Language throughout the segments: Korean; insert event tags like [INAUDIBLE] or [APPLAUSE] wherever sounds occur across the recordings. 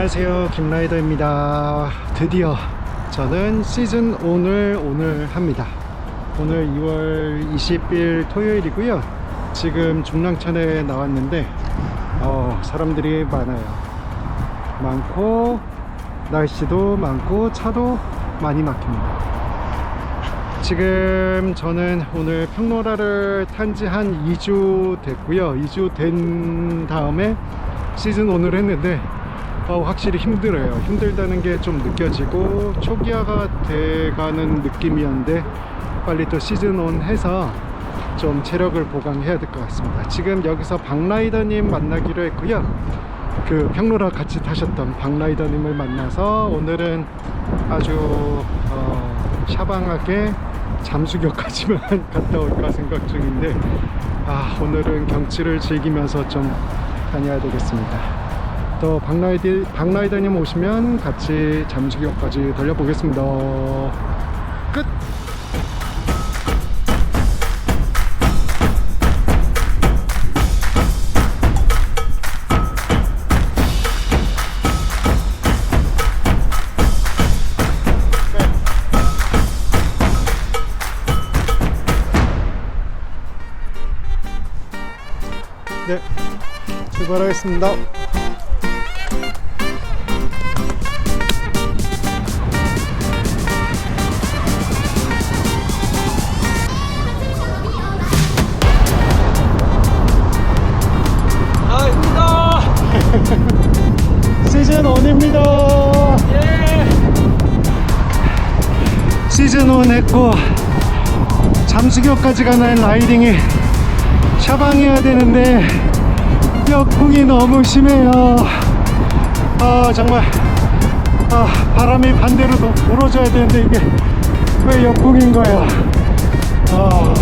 안녕하세요. 김라이더입니다. 드디어 저는 시즌 온을 오늘 합니다. 오늘 2월 20일 토요일이고요. 지금 중랑천에 나왔는데 어, 사람들이 많아요. 많고 날씨도 많고 차도 많이 막힙니다. 지금 저는 오늘 평로라를 탄 지 한 2주 됐고요. 2주 된 다음에 시즌 온을 했는데 어, 확실히 힘들어요. 힘들다는 게 좀 느껴지고 초기화가 돼가는 느낌이었는데 빨리 또 시즌 온 해서 좀 체력을 보강해야 될 것 같습니다. 지금 여기서 박라이더님 만나기로 했고요. 그 평로라 같이 타셨던 박라이더님을 만나서 오늘은 아주 어, 샤방하게 잠수교까지만 [LAUGHS] 갔다 올까 생각 중인데 아 오늘은 경치를 즐기면서 좀 다녀야 되겠습니다 또 박라이드, 박라이더님 오시면 같이 잠수교까지 돌려보겠습니다. 끝! 네. 출발하겠습니다 시즌 1 했고 잠수교까지 가는 라이딩이 샤방해야 되는데 역풍이 너무 심해요. 아 정말. 아 바람이 반대로 도- 불어줘야 되는데 이게 왜 역풍인 거야? 아.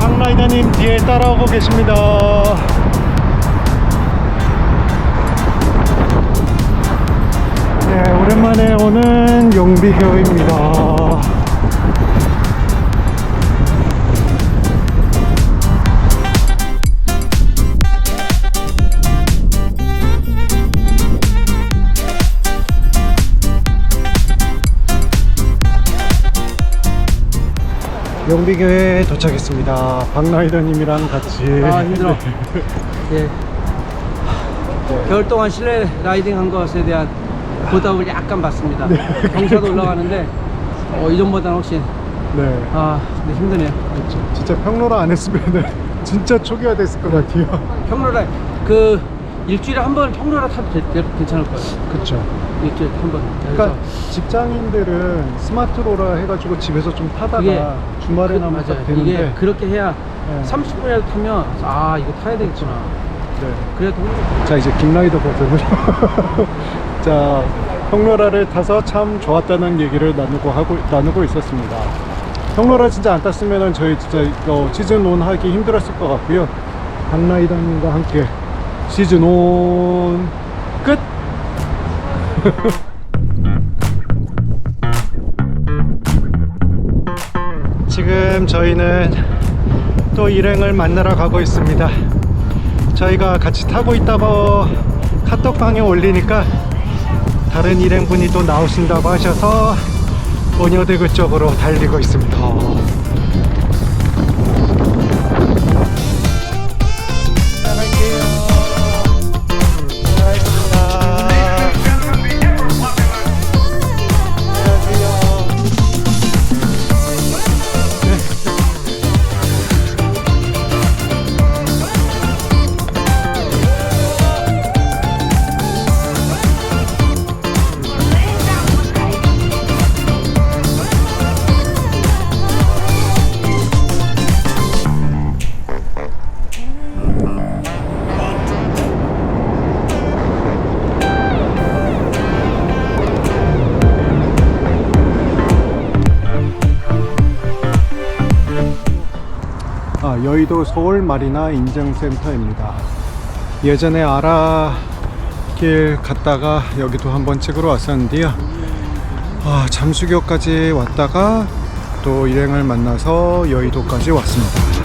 박라이더님 뒤에 따라오고 계십니다 네, 오랜만에 오는 용비교입니다. 용비교에 도착했습니다. 박라이더님이랑 같이. 아, 힘들어. [LAUGHS] 예 겨울 동안 실내 라이딩 한 것에 대한 보답을 약간 받습니다 경사도 올라가는데 어, 이전보다는 훨씬 네. 아 네, 힘드네요 그렇죠. 진짜 평로라 안 했으면 진짜 초기화 됐을 것 같아요. 평로라 그 일주일에 한 번 평로라 타도 되- 되- 괜찮을 거예요 그렇죠. 일주일에 한 번 그러니까 직장인들은 스마트로라 해가지고 집에서 좀 타다가 주말에나 그, 딱 맞아요 되는데 이게 그렇게 해야 네. 30분이라도 타면 아 이거 타야 되겠구나 네. 그래도 자 이제 김라이더 버전으로 [LAUGHS] 자 평로라를 타서 참 좋았다는 얘기를 나누고 하고 나누고 있었습니다. 평로라 진짜 안 탔으면은 저희 진짜 이거 시즌 온 하기 힘들었을 것 같고요. 박라이더님과 함께 시즌 온 끝. [LAUGHS] 지금 저희는 또 일행을 만나러 가고 있습니다. 저희가 같이 타고 있다고 카톡방에 올리니까 다른 일행분이 또 나오신다고 하셔서 오녀대교 쪽으로 달리고 있습니다. 여의도 서울 마리나 인증센터입니다. 예전에 아라길 갔다가 여기도 한번 찍으러 왔었는데요. 아, 잠수교까지 왔다가 또 일행을 만나서 여의도까지 왔습니다.